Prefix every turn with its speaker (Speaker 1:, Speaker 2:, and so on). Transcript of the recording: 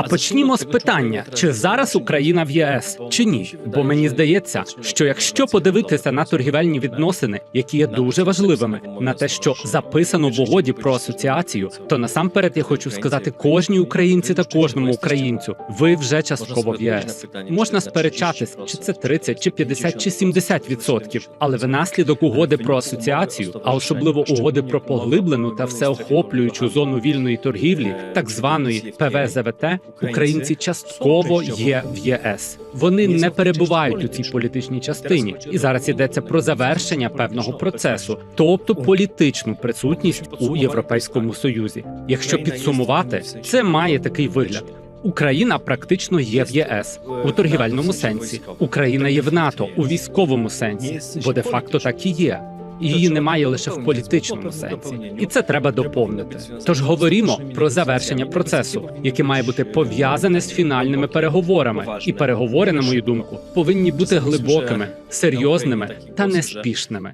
Speaker 1: А почнімо з питання: чи зараз Україна в ЄС чи ні? Бо мені здається, що якщо подивитися на торгівельні відносини, які є дуже важливими, на те, що записано в угоді про асоціацію, то насамперед я хочу сказати кожній українці та кожному українцю, ви вже частково в ЄС. Можна сперечатись, чи це 30, чи 50, чи 70 відсотків, але внаслідок угоди про асоціацію, а особливо угоди про поглиблену та всеохоплюючу зону вільної торгівлі, так званої ПВЗВТ, українці частково є в ЄС. Вони не перебувають у цій політичній частині, і зараз йдеться про завершення певного процесу, тобто політичну присутність у Європейському Союзі. Якщо підсумувати, це має такий вигляд. Україна практично є в ЄС у торгівельному сенсі. Україна є в НАТО у військовому сенсі, бо де факто так і є. Її немає лише в політичному сенсі, і це треба доповнити. Тож говоримо про завершення процесу, яке має бути пов'язане з фінальними переговорами. І переговори, на мою думку, повинні бути глибокими, серйозними та неспішними.